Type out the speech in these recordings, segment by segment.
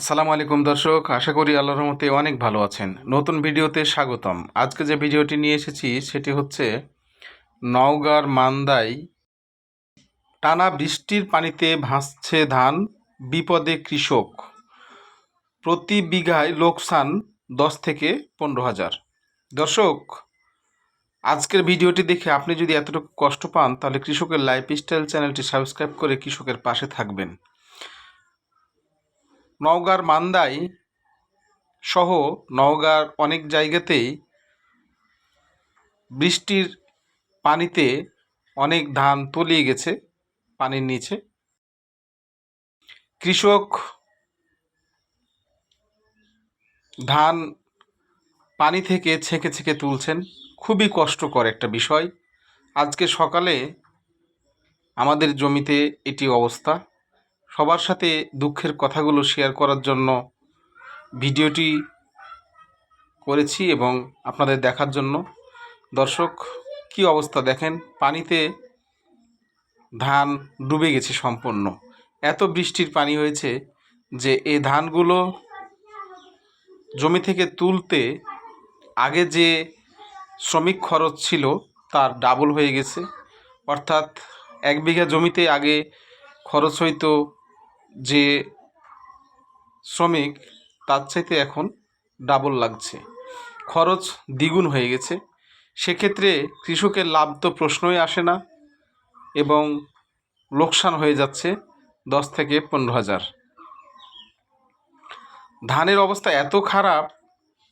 আসসালামু আলাইকুম দর্শক, আশা করি আল্লাহ রহমতে অনেক ভালো আছেন। নতুন ভিডিওতে স্বাগতম। আজকে যে ভিডিওটি নিয়ে এসেছি, সেটি হচ্ছে নওগাঁর মান্দায় টানা বৃষ্টির পানিতে ভাসছে ধান, বিপদে কৃষক। প্রতি বিঘায় লোকসান দশ থেকে পনেরো হাজার। দর্শক, আজকের ভিডিওটি দেখে আপনি যদি এতটুকু কষ্ট পান, তাহলে কৃষকের লাইফস্টাইল চ্যানেলটি সাবস্ক্রাইব করে কৃষকের পাশে থাকবেন। নওগাঁর মান্দাই সহ নওগাঁর অনেক জায়গাতেই বৃষ্টির পানিতে অনেক ধান তলিয়ে গেছে পানির নিচে। কৃষক ধান পানি থেকে ছেঁকে ছেঁকে তুলছেন। খুবই কষ্টকর একটা বিষয়। আজকে সকালে আমাদের জমিতে এটি অবস্থা। সবার সাথে দুঃখের কথাগুলো শেয়ার করার জন্য ভিডিওটি করেছি এবং আপনাদের দেখার জন্য। দর্শক, কি অবস্থা দেখেন? পানিতে ধান ডুবে গেছে সম্পূর্ণ। এত বৃষ্টির পানি হয়েছে যে এই ধানগুলো জমি থেকে তুলতে আগে যে শ্রমিক খরচ ছিল তার ডাবল হয়ে গেছে। অর্থাৎ এক বিঘা জমিতে আগে খরচ হইতো যে শ্রমিক তার চাইতে এখন ডাবল লাগছে। খরচ দ্বিগুণ হয়ে গেছে। সেক্ষেত্রে কৃষকের লাভ তো প্রশ্নই আসে না এবং লোকসান হয়ে যাচ্ছে দশ থেকে পনেরো হাজার। ধানের অবস্থা এত খারাপ,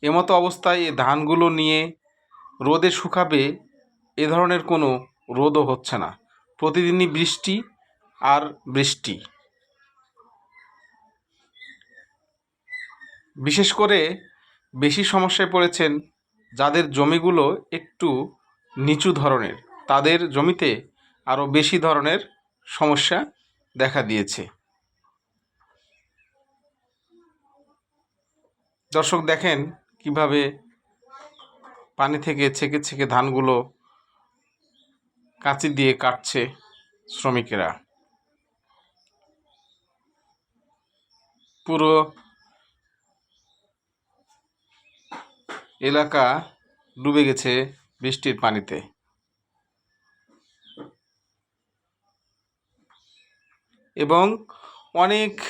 এমতো অবস্থায় এই ধানগুলো নিয়ে রোদে শুকাবে এ ধরনের কোনো রোদও হচ্ছে না। প্রতিদিনই বৃষ্টি আর বৃষ্টি। বিশেষ করে বেশি সমস্যায় পড়েছেন যাদের জমিগুলো একটু নিচু ধরনের, তাদের জমিতে আরও বেশি ধরনের সমস্যা দেখা দিয়েছে। দর্শক দেখেন কীভাবে পানি থেকে ছেঁকে ছেঁকে ধানগুলো কাঁচি দিয়ে কাটছে শ্রমিকেরা। পুরো এলাকা ডুবে গেছে বৃষ্টির পানিতে। এবং অনেক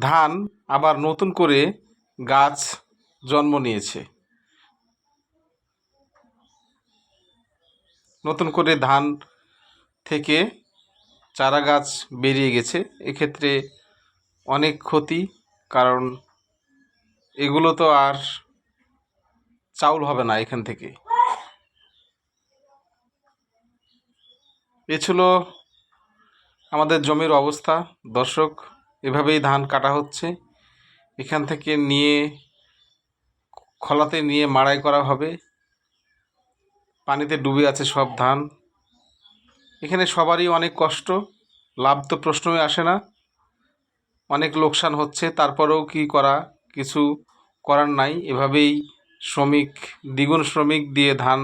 ধান আবার নতুন করে গাছ জন্ম নিয়েছে। নতুন করে ধান থেকে চারা গাছ বেরিয়ে গেছে। এক্ষেত্রে অনেক ক্ষতি, কারণ এগুলো তো আর চাউল হবে না এখান থেকে। এ ছিল আমাদের জমির অবস্থা। দর্শক, এভাবেই ধান কাটা হচ্ছে। এখান থেকে নিয়ে, খলাতে নিয়ে মাড়াই করা হবে। পানিতে ডুবে আছে সব ধান। এখানে সবারই অনেক কষ্ট। লাভ তো প্রশ্নই আসে না। অনেক লোকসান হচ্ছে। তারপরেও কি করা? কিছু করার নাই। এভাবেই শ্রমিক, দ্বিগুণ শ্রমিক দিয়ে ধান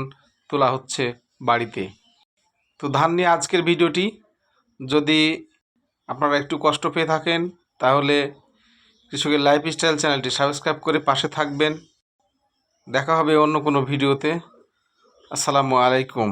তোলা হচ্ছে বাড়িতে। তো ধান নিয়ে আজকের ভিডিওটি। যদি আপনারা একটু কষ্ট পেয়ে থাকেন, তাহলে কৃষকের লাইফস্টাইল চ্যানেলটি সাবস্ক্রাইব করে পাশে থাকবেন। দেখা হবে অন্য কোনো ভিডিওতে। আসসালামু আলাইকুম।